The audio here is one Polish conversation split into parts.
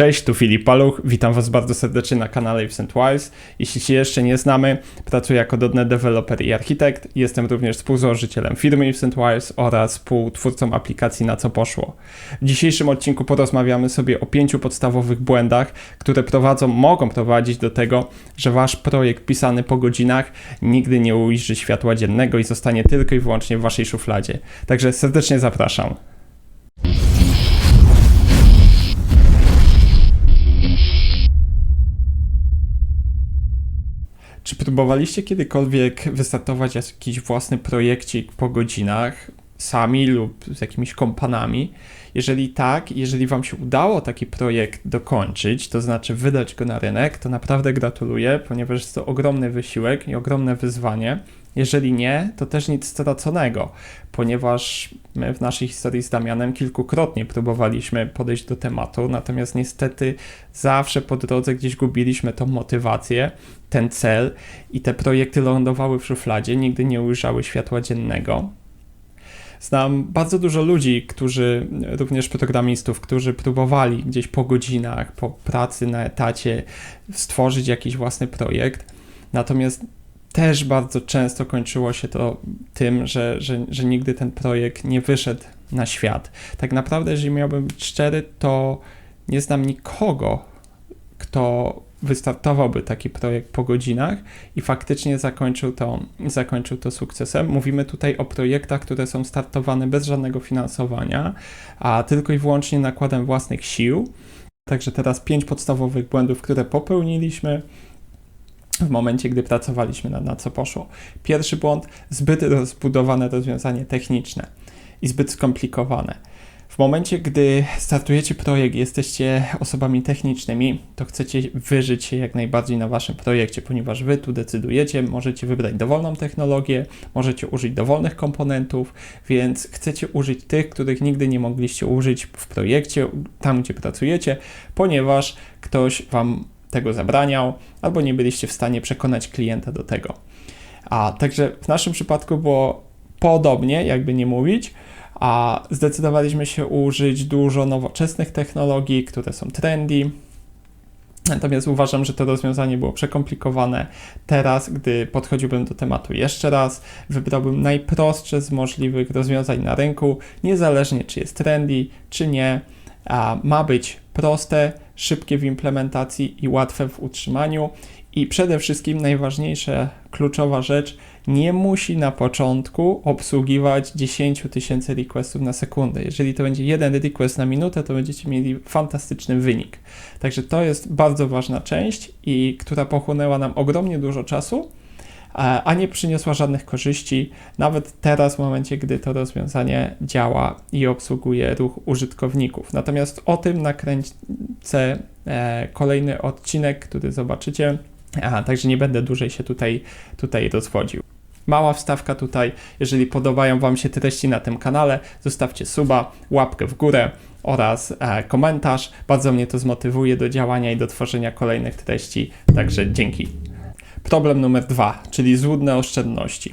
Cześć, tu Filip Paluch, witam Was bardzo serdecznie na kanale Wise. Jeśli się jeszcze nie znamy, pracuję jako .NET developer i architekt. Jestem również współzałożycielem firmy Wise oraz współtwórcą aplikacji Na Co Poszło. W dzisiejszym odcinku porozmawiamy sobie o pięciu podstawowych błędach, które prowadzą, mogą prowadzić do tego, że Wasz projekt pisany po godzinach nigdy nie ujrzy światła dziennego i zostanie tylko i wyłącznie w Waszej szufladzie. Także serdecznie zapraszam. Próbowaliście kiedykolwiek wystartować jakiś własny projekcik po godzinach, sami lub z jakimiś kompanami? Jeżeli tak, jeżeli Wam się udało taki projekt dokończyć, to znaczy wydać go na rynek, to naprawdę gratuluję, ponieważ jest to ogromny wysiłek i ogromne wyzwanie. Jeżeli nie, to też nic straconego, ponieważ my w naszej historii z Damianem kilkukrotnie próbowaliśmy podejść do tematu, natomiast niestety zawsze po drodze gdzieś gubiliśmy tą motywację, ten cel i te projekty lądowały w szufladzie, nigdy nie ujrzały światła dziennego. Znam bardzo dużo ludzi, którzy, również programistów, którzy próbowali gdzieś po godzinach, po pracy na etacie stworzyć jakiś własny projekt, natomiast też bardzo często kończyło się to tym, że, że, że nigdy ten projekt nie wyszedł na świat. Tak naprawdę, jeżeli miałbym być szczery, to nie znam nikogo, kto wystartowałby taki projekt po godzinach i faktycznie zakończył to, zakończył to sukcesem. Mówimy tutaj o projektach, które są startowane bez żadnego finansowania, a tylko i wyłącznie nakładem własnych sił. Także teraz pięć podstawowych błędów, które popełniliśmy w momencie, gdy pracowaliśmy na, na co poszło. Pierwszy błąd, zbyt rozbudowane rozwiązanie techniczne i zbyt skomplikowane. W momencie, gdy startujecie projekt, jesteście osobami technicznymi, to chcecie wyżyć się jak najbardziej na waszym projekcie, ponieważ wy tu decydujecie, możecie wybrać dowolną technologię, możecie użyć dowolnych komponentów, więc chcecie użyć tych, których nigdy nie mogliście użyć w projekcie, tam gdzie pracujecie, ponieważ ktoś wam tego zabraniał, albo nie byliście w stanie przekonać klienta do tego. A także w naszym przypadku było podobnie, jakby nie mówić, a zdecydowaliśmy się użyć dużo nowoczesnych technologii, które są trendy. Natomiast uważam, że to rozwiązanie było przekomplikowane. Teraz, gdy podchodziłbym do tematu jeszcze raz, wybrałbym najprostsze z możliwych rozwiązań na rynku, niezależnie czy jest trendy, czy nie. A ma być proste, szybkie w implementacji i łatwe w utrzymaniu. I przede wszystkim najważniejsza, kluczowa rzecz, nie musi na początku obsługiwać 10 tysięcy requestów na sekundę. Jeżeli to będzie jeden request na minutę, to będziecie mieli fantastyczny wynik. Także to jest bardzo ważna część i która pochłonęła nam ogromnie dużo czasu, a nie przyniosła żadnych korzyści, nawet teraz, w momencie, gdy to rozwiązanie działa i obsługuje ruch użytkowników. Natomiast o tym nakręcę e, kolejny odcinek, który zobaczycie, także nie będę dłużej się tutaj, tutaj rozwodził. Mała wstawka tutaj, jeżeli podobają Wam się treści na tym kanale, zostawcie suba, łapkę w górę oraz e, komentarz. Bardzo mnie to zmotywuje do działania i do tworzenia kolejnych treści, także dzięki. Problem numer dwa, czyli złudne oszczędności.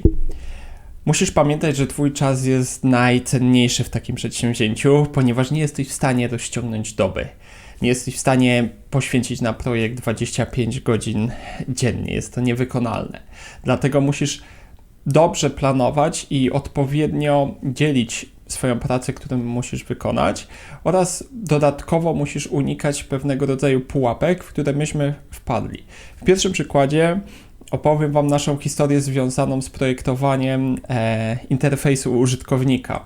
Musisz pamiętać, że Twój czas jest najcenniejszy w takim przedsięwzięciu, ponieważ nie jesteś w stanie rozciągnąć doby. Nie jesteś w stanie poświęcić na projekt 25 godzin dziennie. Jest to niewykonalne. Dlatego musisz dobrze planować i odpowiednio dzielić swoją pracę, którą musisz wykonać, oraz dodatkowo musisz unikać pewnego rodzaju pułapek, w które myśmy wpadli. W pierwszym przykładzie opowiem Wam naszą historię związaną z projektowaniem e, interfejsu użytkownika.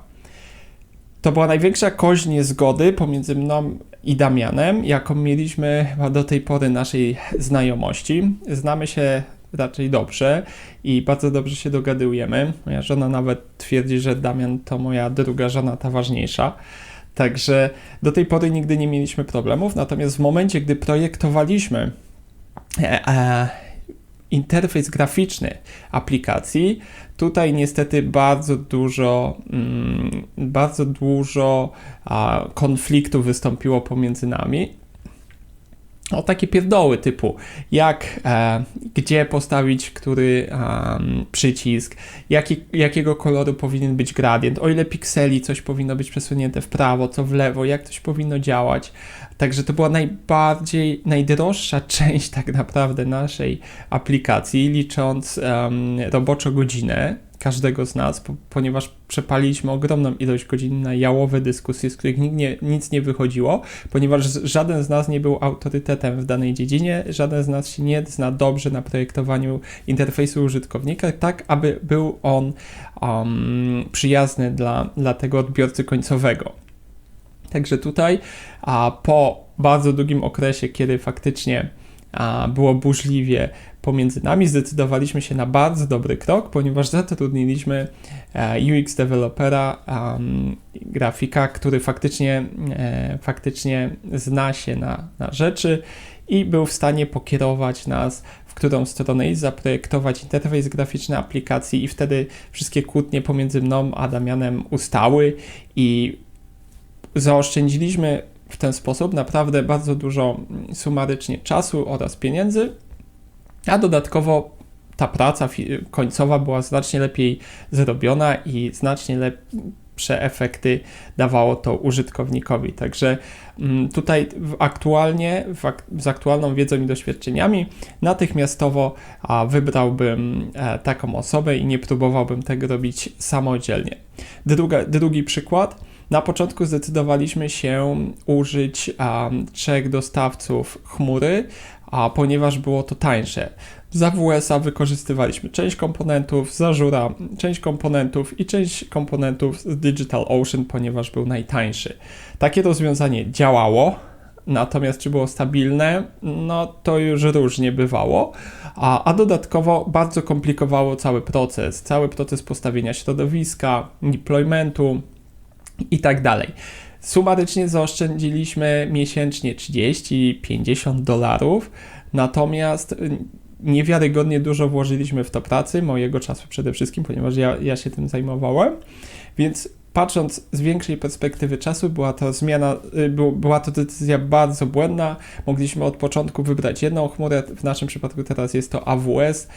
To była największa kość niezgody pomiędzy mną i Damianem, jaką mieliśmy do tej pory naszej znajomości. Znamy się raczej dobrze i bardzo dobrze się dogadujemy. Moja żona nawet twierdzi, że Damian to moja druga żona, ta ważniejsza. Także do tej pory nigdy nie mieliśmy problemów, natomiast w momencie, gdy projektowaliśmy e, e, interfejs graficzny aplikacji, tutaj niestety bardzo dużo, mm, bardzo dużo konfliktów wystąpiło pomiędzy nami o takie pierdoły typu jak, e, gdzie postawić który um, przycisk, jaki, jakiego koloru powinien być gradient, o ile pikseli coś powinno być przesunięte w prawo, co w lewo, jak coś powinno działać. Także to była najbardziej, najdroższa część tak naprawdę naszej aplikacji, licząc um, roboczo godzinę każdego z nas, po, ponieważ przepaliśmy ogromną ilość godzin na jałowe dyskusje, z których nikt nie, nic nie wychodziło, ponieważ żaden z nas nie był autorytetem w danej dziedzinie, żaden z nas się nie zna dobrze na projektowaniu interfejsu użytkownika, tak aby był on um, przyjazny dla, dla tego odbiorcy końcowego. Także tutaj a po bardzo długim okresie, kiedy faktycznie a, było burzliwie pomiędzy nami, zdecydowaliśmy się na bardzo dobry krok, ponieważ zatrudniliśmy e, UX dewelopera, um, grafika, który faktycznie, e, faktycznie zna się na, na rzeczy i był w stanie pokierować nas w którą stronę iść, zaprojektować interfejs graficzny aplikacji i wtedy wszystkie kłótnie pomiędzy mną a Damianem ustały i zaoszczędziliśmy w ten sposób naprawdę bardzo dużo mm, sumarycznie czasu oraz pieniędzy, a dodatkowo ta praca końcowa była znacznie lepiej zrobiona i znacznie lepsze efekty dawało to użytkownikowi. Także mm, tutaj aktualnie, z aktualną wiedzą i doświadczeniami, natychmiastowo wybrałbym e, taką osobę i nie próbowałbym tego robić samodzielnie. Druga, drugi przykład na początku zdecydowaliśmy się użyć um, trzech dostawców chmury, a ponieważ było to tańsze. Z AWS-a wykorzystywaliśmy część komponentów z Azura, część komponentów i część komponentów z DigitalOcean, ponieważ był najtańszy. Takie rozwiązanie działało, natomiast czy było stabilne, no to już różnie bywało, a, a dodatkowo bardzo komplikowało cały proces, cały proces postawienia środowiska, deploymentu, i tak dalej. Sumarycznie zaoszczędziliśmy miesięcznie 30-50 dolarów, natomiast y, niewiarygodnie dużo włożyliśmy w to pracy, mojego czasu przede wszystkim, ponieważ ja, ja się tym zajmowałem, więc patrząc z większej perspektywy czasu, była to zmiana, y, była to decyzja bardzo błędna. Mogliśmy od początku wybrać jedną chmurę, w naszym przypadku teraz jest to AWS.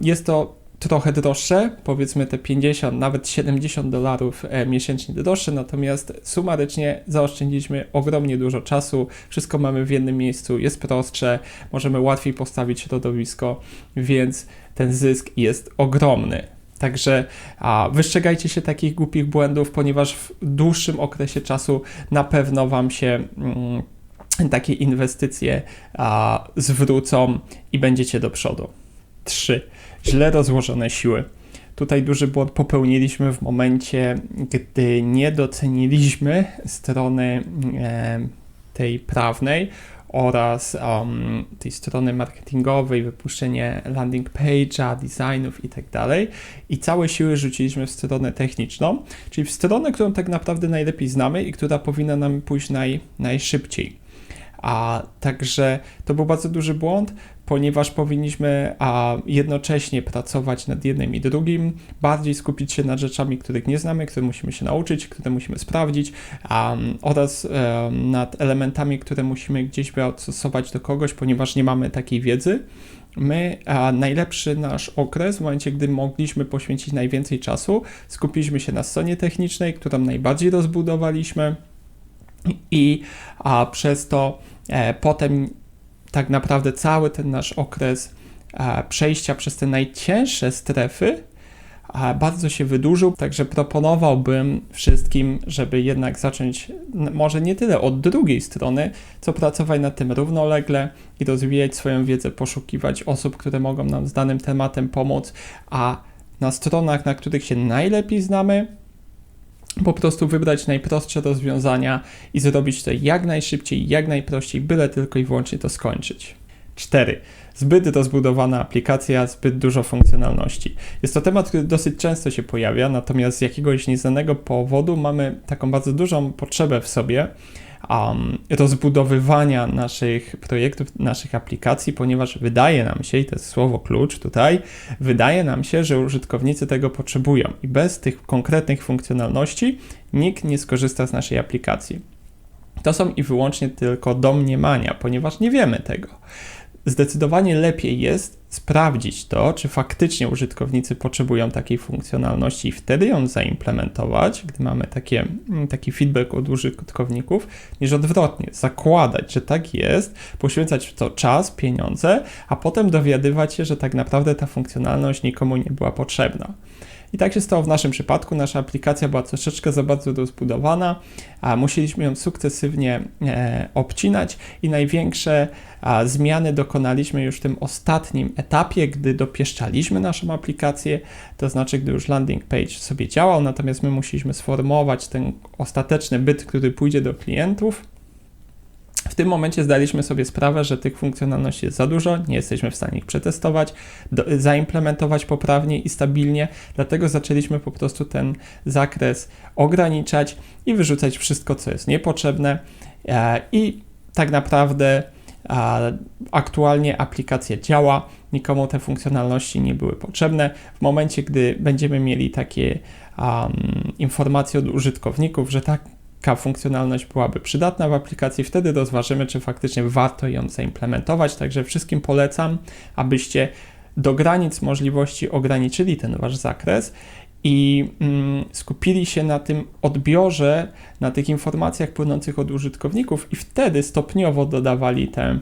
Jest to trochę droższe, powiedzmy te 50, nawet 70 dolarów e, miesięcznie droższe, natomiast sumarycznie zaoszczędziliśmy ogromnie dużo czasu, wszystko mamy w jednym miejscu, jest prostsze, możemy łatwiej postawić środowisko, więc ten zysk jest ogromny. Także a, wystrzegajcie się takich głupich błędów, ponieważ w dłuższym okresie czasu na pewno Wam się mm, takie inwestycje a, zwrócą i będziecie do przodu. 3 źle rozłożone siły. Tutaj duży błąd popełniliśmy w momencie, gdy nie doceniliśmy strony e, tej prawnej oraz um, tej strony marketingowej, wypuszczenie landing page'a, designów i tak. I całe siły rzuciliśmy w stronę techniczną, czyli w stronę, którą tak naprawdę najlepiej znamy i która powinna nam pójść naj, najszybciej. A także to był bardzo duży błąd, ponieważ powinniśmy a, jednocześnie pracować nad jednym i drugim, bardziej skupić się nad rzeczami, których nie znamy, które musimy się nauczyć, które musimy sprawdzić, a, oraz a, nad elementami, które musimy gdzieś wyodstosować do kogoś, ponieważ nie mamy takiej wiedzy. My, a najlepszy nasz okres, w momencie, gdy mogliśmy poświęcić najwięcej czasu, skupiliśmy się na stronie technicznej, którą najbardziej rozbudowaliśmy i a, przez to e, potem tak naprawdę cały ten nasz okres e, przejścia przez te najcięższe strefy e, bardzo się wydłużył, także proponowałbym wszystkim, żeby jednak zacząć może nie tyle od drugiej strony, co pracować nad tym równolegle i rozwijać swoją wiedzę, poszukiwać osób, które mogą nam z danym tematem pomóc, a na stronach, na których się najlepiej znamy, po prostu wybrać najprostsze rozwiązania i zrobić to jak najszybciej, jak najprościej, byle tylko i wyłącznie to skończyć. 4. Zbyt rozbudowana aplikacja, zbyt dużo funkcjonalności. Jest to temat, który dosyć często się pojawia, natomiast z jakiegoś nieznanego powodu mamy taką bardzo dużą potrzebę w sobie, um, rozbudowywania naszych projektów, naszych aplikacji, ponieważ wydaje nam się, i to jest słowo klucz tutaj, wydaje nam się, że użytkownicy tego potrzebują i bez tych konkretnych funkcjonalności nikt nie skorzysta z naszej aplikacji. To są i wyłącznie tylko domniemania, ponieważ nie wiemy tego. Zdecydowanie lepiej jest sprawdzić to, czy faktycznie użytkownicy potrzebują takiej funkcjonalności i wtedy ją zaimplementować, gdy mamy takie, mm, taki feedback od użytkowników, niż odwrotnie, zakładać, że tak jest, poświęcać w to czas, pieniądze, a potem dowiadywać się, że tak naprawdę ta funkcjonalność nikomu nie była potrzebna. I tak się stało w naszym przypadku. Nasza aplikacja była troszeczkę za bardzo rozbudowana, a musieliśmy ją sukcesywnie e, obcinać. I największe a, zmiany dokonaliśmy już w tym ostatnim etapie, gdy dopieszczaliśmy naszą aplikację, to znaczy gdy już landing page sobie działał, natomiast my musieliśmy sformułować ten ostateczny byt, który pójdzie do klientów w tym momencie zdaliśmy sobie sprawę, że tych funkcjonalności jest za dużo, nie jesteśmy w stanie ich przetestować, do, zaimplementować poprawnie i stabilnie, dlatego zaczęliśmy po prostu ten zakres ograniczać i wyrzucać wszystko, co jest niepotrzebne. E, I tak naprawdę e, aktualnie aplikacja działa, nikomu te funkcjonalności nie były potrzebne. W momencie, gdy będziemy mieli takie um, informacje od użytkowników, że tak taka funkcjonalność byłaby przydatna w aplikacji, wtedy rozważymy, czy faktycznie warto ją zaimplementować. Także wszystkim polecam, abyście do granic możliwości ograniczyli ten wasz zakres i mm, skupili się na tym odbiorze, na tych informacjach płynących od użytkowników i wtedy stopniowo dodawali te,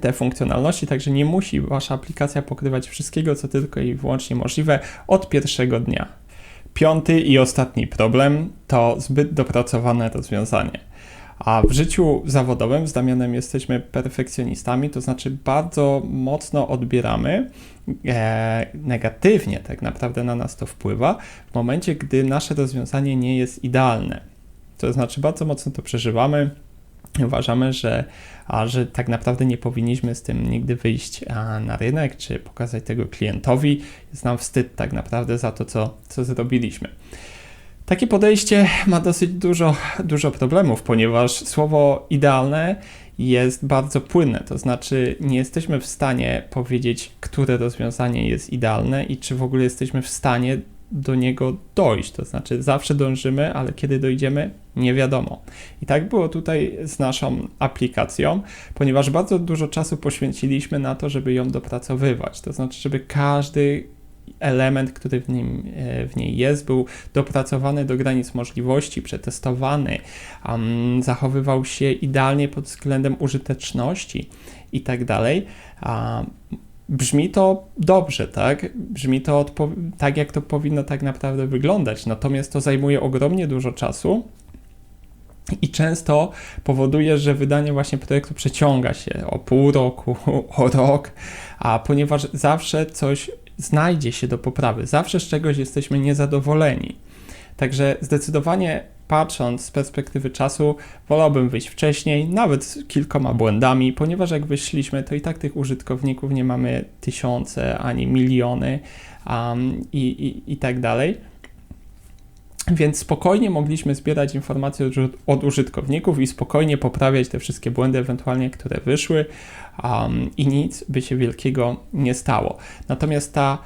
te funkcjonalności, także nie musi wasza aplikacja pokrywać wszystkiego, co tylko i wyłącznie możliwe od pierwszego dnia. Piąty i ostatni problem to zbyt dopracowane rozwiązanie. A w życiu zawodowym z Damianem jesteśmy perfekcjonistami, to znaczy bardzo mocno odbieramy, e, negatywnie tak naprawdę na nas to wpływa, w momencie, gdy nasze rozwiązanie nie jest idealne. To znaczy bardzo mocno to przeżywamy, uważamy, że, a, że tak naprawdę nie powinniśmy z tym nigdy wyjść na rynek, czy pokazać tego klientowi. Jest nam wstyd tak naprawdę za to, co, co zrobiliśmy. Takie podejście ma dosyć dużo, dużo problemów, ponieważ słowo idealne jest bardzo płynne, to znaczy nie jesteśmy w stanie powiedzieć, które rozwiązanie jest idealne i czy w ogóle jesteśmy w stanie do niego dojść. To znaczy, zawsze dążymy, ale kiedy dojdziemy, nie wiadomo. I tak było tutaj z naszą aplikacją, ponieważ bardzo dużo czasu poświęciliśmy na to, żeby ją dopracowywać. To znaczy, żeby każdy element, który w, nim, e, w niej jest, był dopracowany do granic możliwości, przetestowany, um, zachowywał się idealnie pod względem użyteczności i tak dalej. Brzmi to dobrze, tak? Brzmi to tak, jak to powinno tak naprawdę wyglądać. Natomiast to zajmuje ogromnie dużo czasu i często powoduje, że wydanie właśnie projektu przeciąga się o pół roku, o rok, a ponieważ zawsze coś znajdzie się do poprawy, zawsze z czegoś jesteśmy niezadowoleni. Także zdecydowanie patrząc z perspektywy czasu, wolałbym wyjść wcześniej, nawet z kilkoma błędami, ponieważ jak wyszliśmy, to i tak tych użytkowników nie mamy tysiące ani miliony um, i, i, i tak dalej. Więc spokojnie mogliśmy zbierać informacje od, użytkowników i spokojnie poprawiać te wszystkie błędy, ewentualnie które wyszły, um, i nic by się wielkiego nie stało. Natomiast ta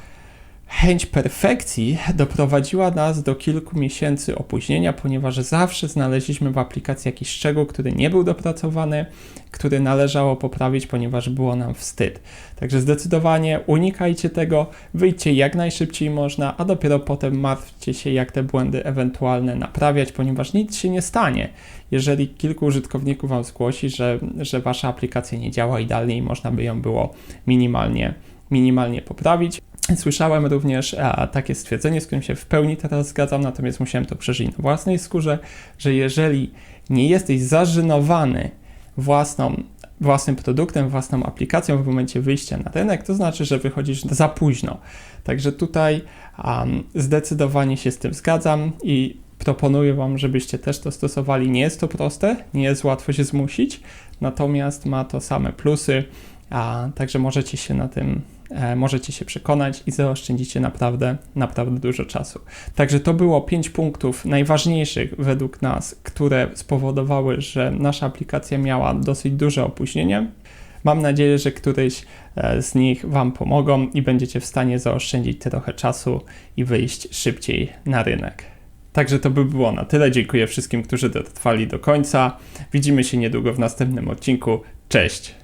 Chęć perfekcji doprowadziła nas do kilku miesięcy opóźnienia, ponieważ zawsze znaleźliśmy w aplikacji jakiś szczegół, który nie był dopracowany, który należało poprawić, ponieważ było nam wstyd. Także zdecydowanie unikajcie tego, wyjdźcie jak najszybciej można, a dopiero potem martwcie się, jak te błędy ewentualne naprawiać, ponieważ nic się nie stanie, jeżeli kilku użytkowników Wam zgłosi, że, że Wasza aplikacja nie działa idealnie i można by ją było minimalnie, minimalnie poprawić. Słyszałem również a, takie stwierdzenie, z którym się w pełni teraz zgadzam, natomiast musiałem to przeżyć na własnej skórze, że jeżeli nie jesteś zażynowany własną, własnym produktem, własną aplikacją w momencie wyjścia na rynek, to znaczy, że wychodzisz za późno. Także tutaj zdecydowanie się z tym zgadzam i proponuję Wam, żebyście też to stosowali. Nie jest to proste, nie jest łatwo się zmusić, natomiast ma to same plusy, a także możecie się na tym możecie się przekonać i zaoszczędzicie naprawdę, naprawdę dużo czasu. Także to było pięć punktów najważniejszych według nas, które spowodowały, że nasza aplikacja miała dosyć duże opóźnienie. Mam nadzieję, że któryś e, z nich Wam pomogą i będziecie w stanie zaoszczędzić trochę czasu i wyjść szybciej na rynek. Także to by było na tyle. Dziękuję wszystkim, którzy dotrwali do końca. Widzimy się niedługo w następnym odcinku. Cześć!